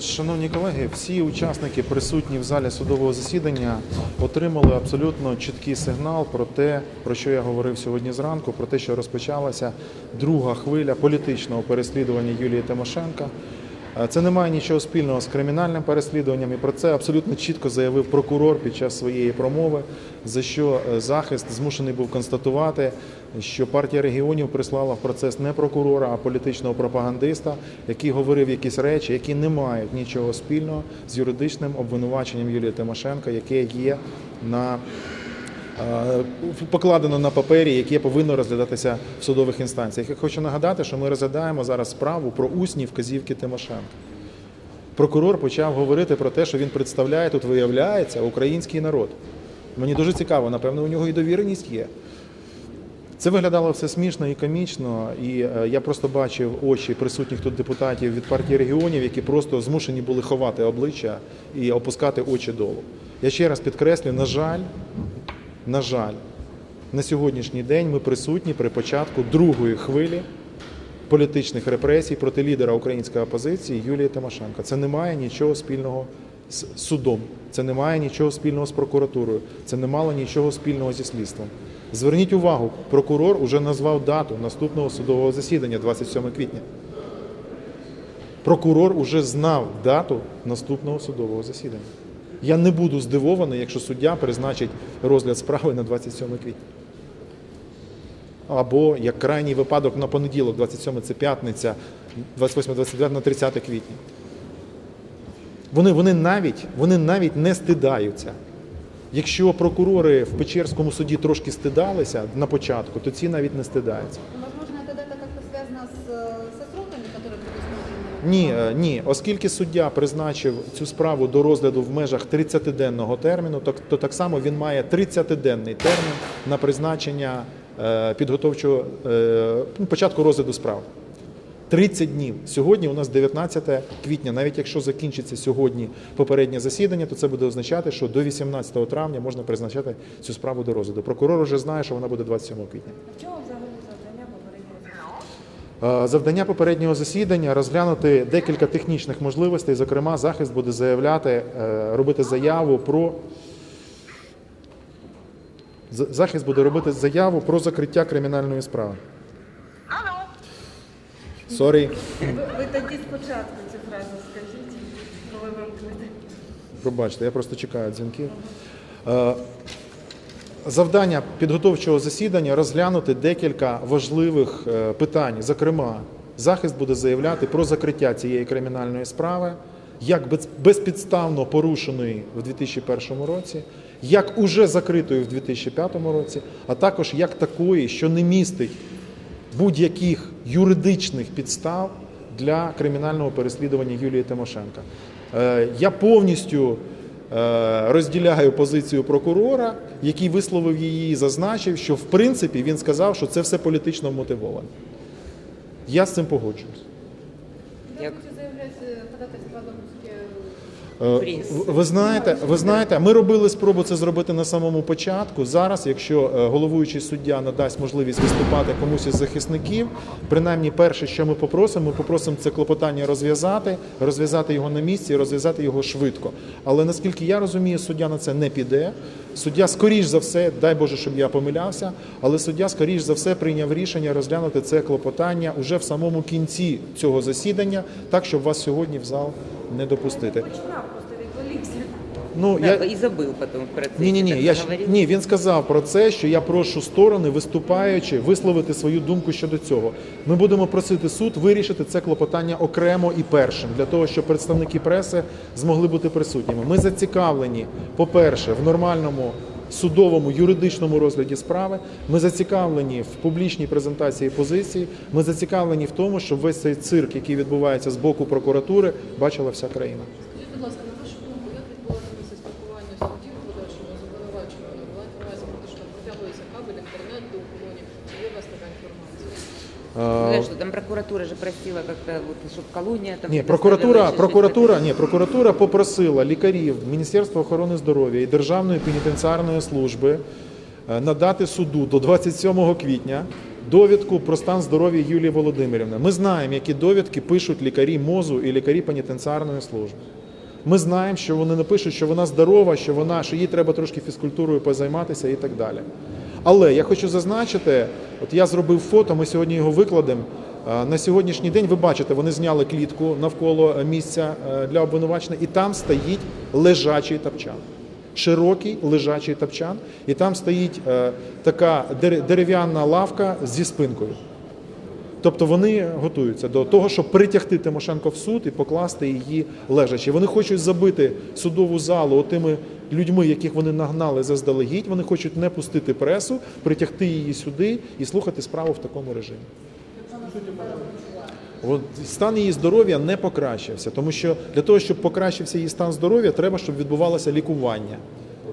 Шановні колеги, всі учасники присутні в залі судового засідання отримали абсолютно чіткий сигнал про те, про що я говорив сьогодні зранку, про те, що розпочалася друга хвиля політичного переслідування Юлії Тимошенка. Це не має нічого спільного з кримінальним переслідуванням, і про це абсолютно чітко заявив прокурор під час своєї промови, за що е, захист змушений був констатувати, що партія регіонів прислала в процес не прокурора, а політичного пропагандиста, який говорив якісь речі, які не мають нічого спільного з юридичним обвинуваченням Юлії Тимошенко, яке є на покладено на папері, яке повинно розглядатися в судових інстанціях. Я хочу нагадати, що ми розглядаємо зараз справу про усні вказівки Тимошенка. Прокурор почав говорити про те, що він представляє тут, виявляється, український народ. Мені дуже цікаво, напевно, у нього і довіреність є. Це виглядало все смішно і комічно, і е, я просто бачив очі присутніх тут депутатів від партії регіонів, які просто змушені були ховати обличчя і опускати очі долу. Я ще раз підкреслю, на жаль, на жаль, на сьогоднішній день ми присутні при початку другої хвилі політичних репресій проти лідера української опозиції Юлії Тимошенко. Це не має нічого спільного з судом, це не має нічого спільного з прокуратурою, це не мало нічого спільного зі слідством. Зверніть увагу, прокурор уже назвав дату наступного судового засідання 27 квітня. Прокурор уже знав дату наступного судового засідання. Я не буду здивований, якщо суддя призначить розгляд справи на 27 квітня. Або як крайній випадок на понеділок, 27 це п'ятниця, 28-29 на 30 квітня. Вони, вони, навіть, вони навіть не стидаються. Якщо прокурори в Печерському суді трошки стидалися на початку, то ці навіть не стидаються. Ні, е, ні, оскільки суддя призначив цю справу до розгляду в межах 30-денного терміну, то, то так само він має 30-денний термін на призначення е, підготовчого е, ну, початку розгляду справи. 30 днів. Сьогодні у нас 19 квітня. Навіть якщо закінчиться сьогодні попереднє засідання, то це буде означати, що до 18 травня можна призначати цю справу до розгляду. Прокурор вже знає, що вона буде 27 квітня. В чому взагалі завдання попереднього? Е, Завдання попереднього засідання розглянути декілька технічних можливостей. Зокрема, захист буде заявляти, е, робити заяву про захист буде робити заяву про закриття кримінальної справи. Сорі, Ви, ви тоді спочатку цю фразу скажіть, коли вимкнете. пробачте, я просто чекаю дзвінків. Завдання підготовчого засідання розглянути декілька важливих е, питань. Зокрема, захист буде заявляти про закриття цієї кримінальної справи, як безпідставно порушеної в 2001 році, як уже закритої в 2005 році, а також як такої, що не містить будь-яких юридичних підстав для кримінального переслідування Юлії Тимошенка. Е, Я повністю розділяю позицію прокурора, який висловив її, і зазначив, що в принципі він сказав, що це все політично мотивовано. Я з цим погоджуюсь. Когда Ви знаєте, ви знаєте, ми робили спробу це зробити на самому початку. Зараз, якщо е, головуючий суддя надасть можливість виступати комусь із захисників, принаймні перше, що ми попросимо, ми попросимо це клопотання розв'язати, розв'язати його на місці, і розв'язати його швидко. Але наскільки я розумію, суддя на це не піде. Суддя, скоріш за все, дай Боже, щоб я помилявся, але суддя, скоріш за все, прийняв рішення розглянути це клопотання уже в самому кінці цього засідання, так щоб вас сьогодні в зал не допустити. Ну Да, я и забыл потом в процессе. ні, ні, ні. Я ні, він сказав про це, що я прошу сторони, виступаючи, висловити свою думку щодо цього. Ми будемо просити суд вирішити це клопотання окремо і першим, для того, щоб представники преси змогли бути присутніми. Ми зацікавлені, по-перше, в нормальному. Судовому юридичному розгляді справи ми зацікавлені в публічній презентації позиції. Ми зацікавлені в тому, щоб весь цей цирк, який відбувається з боку прокуратури, бачила вся країна. Скажіть, будь ласка, на вашу думку, як відбуватиметься спілкування суддів в подальшому з обвинуваченими в разі, що там протягується кабель, інтернет до охороні? Чи є у вас така інформація? Ну, знаешь, что там прокуратура же просила как-то, вот, чтобы колония там... Ні, прокуратура, прокуратура, ні, прокуратура попросила лікарів Міністерства охорони здоров'я і Державної пенітенціарної служби е, надати суду до 27 квітня довідку про стан здоров'я Юлії Володимирівни. Ми знаємо, які довідки пишуть лікарі МОЗу і лікарі пенітенціарної служби. Ми знаємо, що вони напишуть, що вона здорова, що вона, що їй треба трошки фізкультурою позайматися і так далі. Але я хочу зазначити, от я зробив фото, ми сьогодні його викладемо. Е, На сьогоднішній день ви бачите, вони зняли клітку навколо е, місця е, для обвинувачення, і там стоїть лежачий тапчан. Широкий лежачий тапчан, і там стоїть така дерев'яна лавка зі спинкою. Тобто вони готуються до того, щоб притягти Тимошенко в суд і покласти її лежачі. Вони хочуть забити судову залу тими людьми, яких вони нагнали заздалегідь. Вони хочуть не пустити пресу, притягти її сюди і слухати справу в такому режимі. От стан її здоров'я не покращився, тому що для того, щоб покращився її стан здоров'я, треба, щоб відбувалося лікування.